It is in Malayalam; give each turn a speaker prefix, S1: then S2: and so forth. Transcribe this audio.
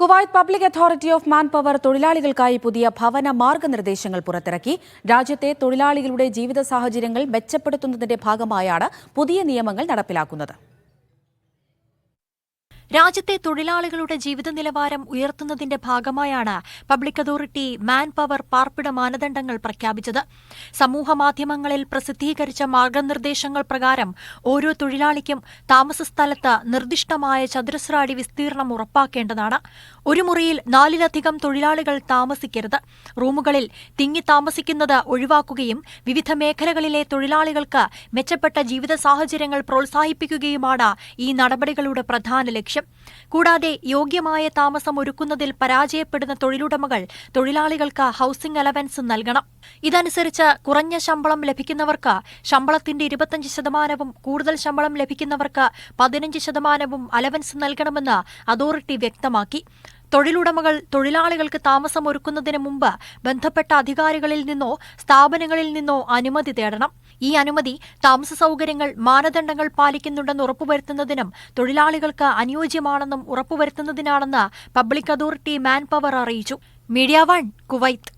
S1: Kuwait public authority of manpower തൊഴിലാളികൾക്കായി പുതിയ ഭവന മാർഗനിർദ്ദേശങ്ങൾ പുറത്തിറക്കി. രാജ്യത്തെ തൊഴിലാളികളുടെ ജീവിത സാഹചര്യങ്ങൾ മെച്ചപ്പെടുത്തുന്നതിന്റെ ഭാഗമായാണ് പുതിയ നിയമങ്ങൾ നടപ്പിലാക്കുന്നത്.
S2: രാജ്യത്തെ തൊഴിലാളികളുടെ ജീവിത നിലവാരം ഉയർത്തുന്നതിന്റെ ഭാഗമായാണ് പബ്ലിക് അതോറിറ്റി മാൻ പവർ പാർപ്പിട മാനദണ്ഡങ്ങൾ പ്രഖ്യാപിച്ചത്. സമൂഹമാധ്യമങ്ങളിൽ പ്രസിദ്ധീകരിച്ച മാർഗനിർദ്ദേശങ്ങൾ പ്രകാരം ഓരോ തൊഴിലാളിക്കും താമസ സ്ഥലത്ത് നിർദ്ദിഷ്ടമായ ചതുരശ്ര അടി വിസ്തീർണം ഉറപ്പാക്കേണ്ടതാണ്. ഒരു മുറിയിൽ നാലിലധികം തൊഴിലാളികൾ താമസിക്കരുത്. റൂമുകളിൽ തിങ്ങി താമസിക്കുന്നത് ഒഴിവാക്കുകയും വിവിധ മേഖലകളിലെ തൊഴിലാളികൾക്ക് മെച്ചപ്പെട്ട ജീവിത സാഹചര്യങ്ങൾ പ്രോത്സാഹിപ്പിക്കുകയുമാണ് ഈ നടപടികളുടെ പ്രധാന ലക്ഷ്യം. കൂടാതെ യോഗ്യമായ താമസം ഒരുക്കുന്നതിൽ പരാജയപ്പെടുന്ന തൊഴിലുടമകൾ തൊഴിലാളികൾക്ക് ഹൌസിംഗ് അലവൻസ് നൽകണം. ഇതനുസരിച്ച് കുറഞ്ഞ ശമ്പളം ലഭിക്കുന്നവർക്ക് ശമ്പളത്തിന്റെ ഇരുപത്തഞ്ച് ശതമാനവും കൂടുതൽ ശമ്പളം ലഭിക്കുന്നവർക്ക് പതിനഞ്ച് ശതമാനവും അലവൻസ് നൽകണമെന്ന് അതോറിറ്റി വ്യക്തമാക്കി. തൊഴിലുടമകൾ തൊഴിലാളികൾക്ക് താമസം ഒരുക്കുന്നതിന് മുമ്പ് ബന്ധപ്പെട്ട അധികാരികളിൽ നിന്നോ സ്ഥാപനങ്ങളിൽ നിന്നോ അനുമതി തേടണം. ഈ അനുമതി താമസ സൗകര്യങ്ങൾ മാനദണ്ഡങ്ങൾ പാലിക്കുന്നുണ്ടെന്ന് ഉറപ്പുവരുത്തുന്നതിനും തൊഴിലാളികൾക്ക് അനുയോജ്യമാണെന്നും ഉറപ്പുവരുത്തുന്നതിനാണെന്ന് പബ്ലിക് അതോറിറ്റി മാൻ പവർ അറിയിച്ചു. Media one Kuwait.